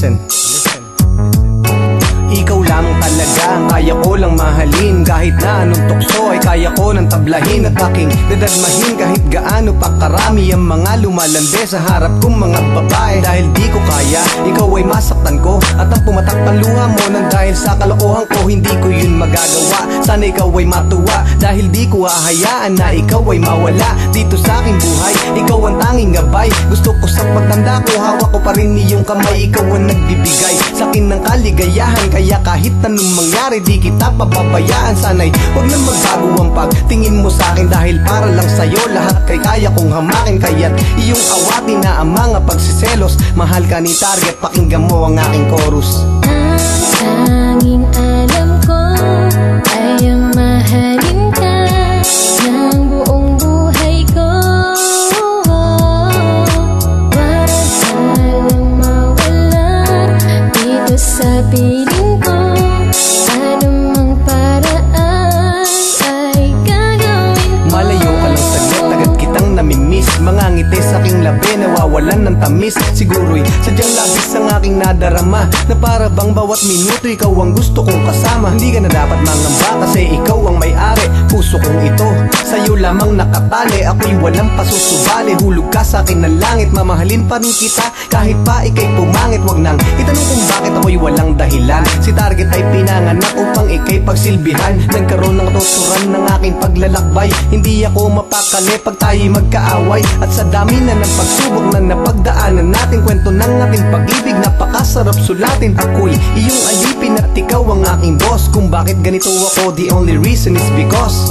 listen, listen. Ikaw lang talaga ang kaya ko lang mahalin. Kahit na anong tukso ay kaya ko nang tablahin At aking dadagmahin kahit gaano pa karami Ang mga lumalande sa harap kong mga babae. Dahil di ko kaya, ikaw ay masaktan ko. At ang pumatak ang luha mo nang dahil sa kalokohan ko Hindi ko yun magagawa sana ikaw ay matuwa. Dahil di ko hahayaan na ikaw ay mawala. Dito sa aking buhay, ikaw ang tanging gabay. Gusto ko sa pagtanda ko, hawak ko pa rin iyong kamay. Ikaw ang nagbibigay sa akin ng kaligayahan. Kaya kahit anong mangyari, di kita pababayaan Sana'y huwag na magbago ang pagtingin mo sa akin. Dahil para lang sa'yo, lahat kay kaya kong hamakin. Kaya't iyong awatin na ang mga pagsiselos. Mahal ka ni Target, pakinggan mo ang aking chorus. Ang nawawalan ng tamis Siguro'y sadyang labis ang aking nadarama Na para bang bawat minuto ikaw ang gusto kong kasama. Hindi ka na dapat mangamba kasi ikaw ang may-ari. Puso kong ito, sa'yo lamang nakatali. Ako'y walang pasusubali, hulog ka sa akin ng langit. Mamahalin pa rin kita. Kahit pa ikay pumangit Wag nang itanong kung bakit ako'y walang dahilan. Si Target ay pinanganak upang ikay pagsilbihan. Nagkaroon ng tuturan ng aking paglalakbay. Hindi ako mapakali pag tayo'y magkaaway. At sa dami na ng pagsubok na napagdaanan natin Kwento ng ating pag-ibig, napakasarap sulatin. Ako'y iyong alipin at ikaw ang aking boss. Kung bakit ganito ako, the only reason is because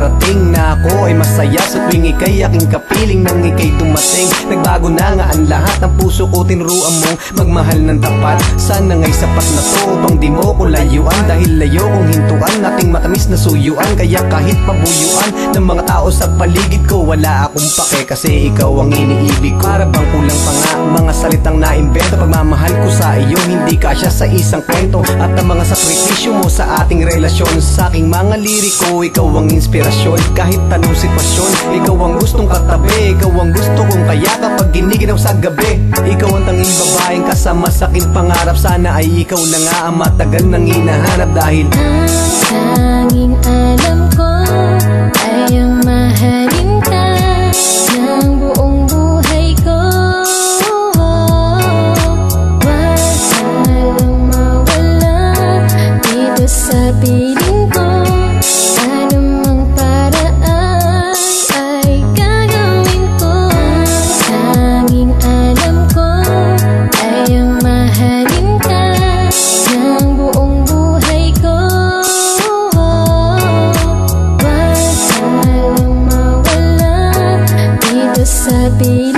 iparating Na ako ay masaya. Sa tuwing ikay aking kapiling Nang ikay dumating Nagbago na nga ang lahat ng puso ko. Tinuruan mong magmahal ng tapat. Sana nga'y sapat na to upang di mo ko layuan. Dahil layo kong hintuan Ating matamis na suyuan. Kaya kahit pabuyuan ng mga tao sa paligid ko Wala akong pake. Kasi ikaw ang iniibig ko. Para bang kulang pa nga mga salitang naimbento. Pagmamahal ko sa iyo hindi kasya sa isang kwento. At ang mga sakripisyo mo sa ating relasyon Sa aking mga liriko, ikaw ang inspirasyon Kahit anong sitwasyon, ikaw ang gustong katabi Ikaw ang gusto kong kaya kapag giniginaw sa gabi. Ikaw ang tanging babaeng kasama sa aking pangarap Sana ay ikaw na nga ang matagal nang hinahanap Dahil Ang tanging alam to be